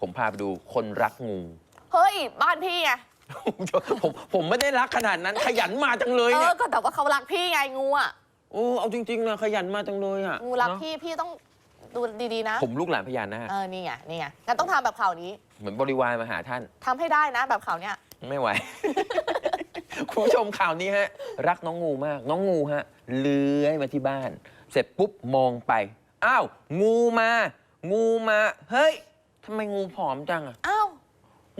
ผมพาไปดูคนรักงูเฮ้ย บ้านพี่ไง ผมผมไม่ได้รักขนาดนั้น ขยันมาจังเลยเอเนี่อยก็แต่ว่าเขารักพี่ไงงูอะ โอ้เอาจริงๆนะขยันมาจังเลยอะงูรักเนอะพี่พี่ต้องดูดีๆนะ ผมลูกหลานพญานาคเออ นี่ไง นี่ไงงั้นต้องทำแบบข่าวนี้เหมือนบริวารมาหาท่าน ทำให้ได้นะแบบข่าวเนี้ย ไม่ไหว คุณผู้ชมข่าวนี้ฮะ รักน้องงูมาก น้องงูฮะ เลื้อยมาที่บ้าน เสร็จปุ๊บมองไป อ้าว งูมา งูมา เฮ้ยทำไมงูผอมจังอะอ้าว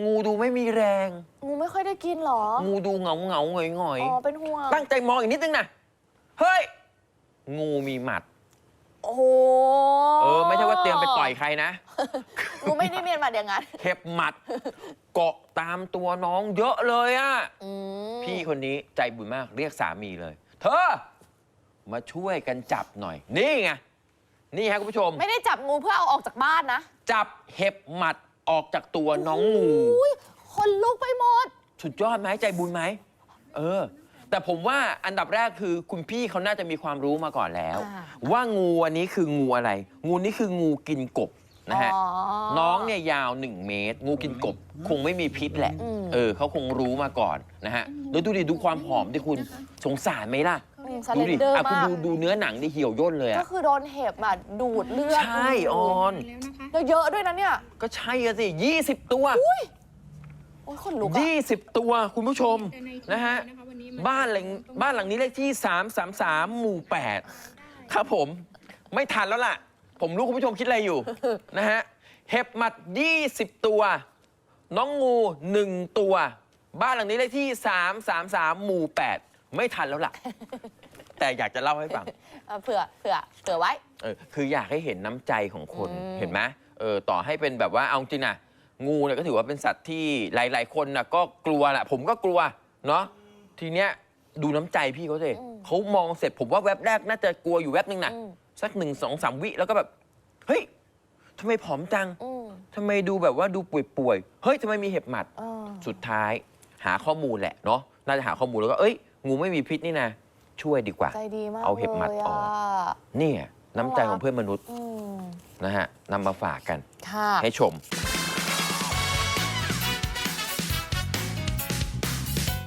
งูดูไม่มีแรง งูไม่ค่อยได้กินเหรอ งูดูเหงาเหงาๆหงอยหงอยอ๋อ เป็นห่วง ตั้งใจมองอีกนิดนึงนะเฮ้ย งูมีหมัด โอ้โหเออ ไม่ใช่ว่าเตรียมไปต่อยใครนะ งูไม่ได้เมียนมาอย่างนั้นเห็บหมัด เกาะตามตัวน้องเยอะเลยอะอืมพี่คนนี้ใจบุญมากเรียกสามีเลย เธอ มาช่วยกันจับหน่อย นี่ไง นี่ฮะคุณผู้ชม ไม่ได้จับงูเพื่อเอาออกจากบ้านนะจับเห็บหมัดออกจากตัวน้องงูอุ้ยคนลุกไปหมด สุดยอดไหมใจบุญไหมเออ แต่ผมว่าอันดับแรกคือคุณพี่เขาน่าจะมีความรู้มาก่อนแล้ว อ่า ว่างูอันนี้คืองูอะไร งูนี้คืองูกินกบนะฮะ อ๋อ น้องเนี่ยยาว 1 เมตร งูกินกบคงไม่มีพิษแหละ อืม เออเขาคงรู้มาก่อนนะฮะแล้วดูดิดูความผอมดิคุณ สงสารไหมล่ะ อืมสดูเลนดิเดอร์อะคุณมาก ดูดูเนื้อหนังดิเหี่ยวย่นเลยก็อะคือโดนเห็บอะดูดเลือดใช่ออน แล้วนะคะ แล้วเยอะด้วยนะเนี่ย ก็ใช่อะสิ20 ตัว โอ้ยคนลุกอะ 20 ตัวคุณผู้ชมแต่ในนะฮะคลิปวันนี้มับ้านหลังบ้านหลังนี้เลขที่ 333 หมู่ 8 ครับผม ไม่ทันแล้วล่ะ ผมรู้คุณผู้ชมคิดอะไรอยู่ นะฮะ เห็บหมัด 20 ตัว น้องงู 1 ตัว บ้านหลังนี้เลขที่ 333 หมู่ 8 ไม่ทันแล้วล่ะ แต่อยากจะเล่าให้ฟัง เออเผื่อเผื่อเผื่อไว้ เออคืออยากให้เห็นน้ำใจของคนอืม เห็นไหมเออต่อให้เป็นแบบว่าเอาจริงนะงูเนี่ยก็ถือว่าเป็นสัตว์ที่หลาย ๆ คนนะก็กลัวแหละผมก็กลัวเนาะทีเนี้ยดูน้ำใจพี่เขาสิเขามองเสร็จผมว่าแวบแรกน่าจะกลัวอยู่แวบนึงนะอืมสักหนึ่งสองสามวิแล้วก็แบบเฮ้ยทำไมผอมจังอืมทำไมดูแบบว่าดูป่วยๆเฮ้ยทำไมมีเห็บหมัด เออ สุดท้ายหาข้อมูลแหละเนาะน่าจะหาข้อมูลแล้วก็เอ้ย งูไม่มีพิษนี่นะ ช่วยดีกว่า ใจดีมากเอาเห็บหมัดลยออกะเนี่ยน้ำใจของเพื่อนมนุษย์อืมนะฮะนำมาฝากกันค่ะให้ชม